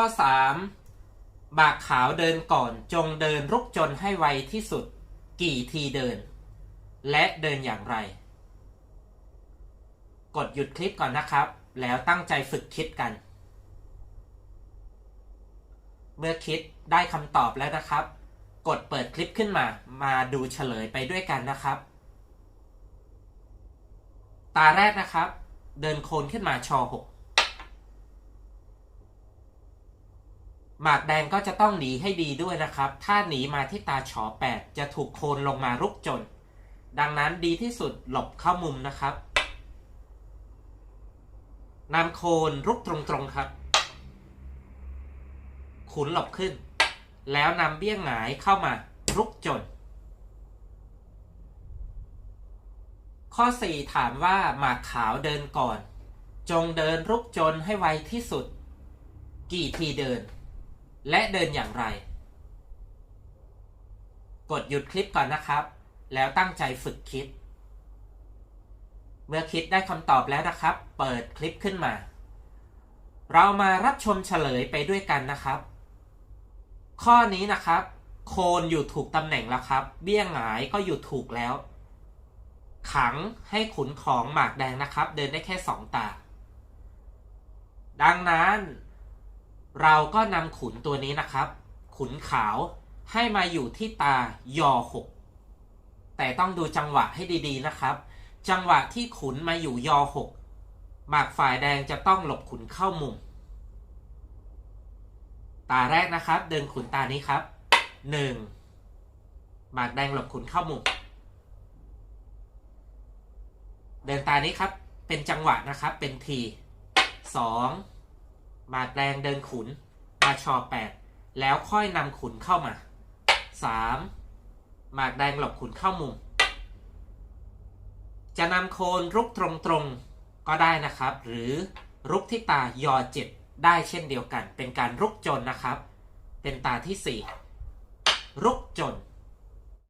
ข้อ 3 บากขาวเดินก่อนจงเดินรุกจนให้ไวที่สุด กี่ทีเดิน และเดินอย่างไร กดหยุดคลิปก่อนนะครับ แล้วตั้งใจฝึกคิดกัน เมื่อคิดได้คำตอบแล้วนะครับ กดเปิดคลิปขึ้นมา มาดูเฉลยไปด้วยกันนะครับ ตาแรกนะครับ เดินโคนขึ้นมาชอหก หมากแดงก็จะต้องหนีให้ดีด้วยนะครับ ถ้าหนีมาที่ตาฉอแปดจะถูกโคนลงมารุกจน ดังนั้นดีที่สุดหลบเข้ามุมนะครับนำโคนรุกตรงๆครับ ขุนหลบขึ้น แล้วนำเบี้ยงหงายเข้ามารุกจน ข้อ 4 ถามว่าหมากขาวเดินก่อน จงเดินรุกจนให้ไวที่สุด กี่ทีเดิน และเดินอย่างไร กดหยุดคลิปก่อนนะครับ แล้วตั้งใจฝึกคิด เมื่อคิดได้คำตอบแล้วนะครับ เปิดคลิปขึ้นมา เรามารับชมเฉลยไปด้วยกันนะครับ ข้อนี้นะครับ โคนอยู่ถูกตำแหน่งแล้วครับ เบี้ยงหงายก็อยู่ถูกแล้ว ขังให้ขุนของหมากแดงนะครับ เดินได้แค่สองตา ดังนั้น เราก็นำขุนตัวนี้นะครับ ขุนขาวให้มาอยู่ที่ตายอหกแต่ต้องดูจังหวะให้ดีๆนะครับ จังหวะที่ขุนมาอยู่ยอหกหมากฝ่ายแดงจะต้องหลบขุนเข้ามุม ตาแรกนะครับ เดินขุนตานี้ครับหนึ่งหมากแดงหลบขุนเข้ามุม เดินตานี้ครับ เป็นจังหวะนะครับ เป็นทีสอง มากแดงเดินขุน มาชอแปดแล้วค่อยนำขุนเข้ามาสามหมากแดงหลบขุนเข้ามุม จะนำโคนรุกตรงๆก็ได้นะครับ หรือรุกที่ตายอเจ็ดได้เช่นเดียวกัน เป็นการรุกจนนะครับ เป็นตาที่สี่รุกจน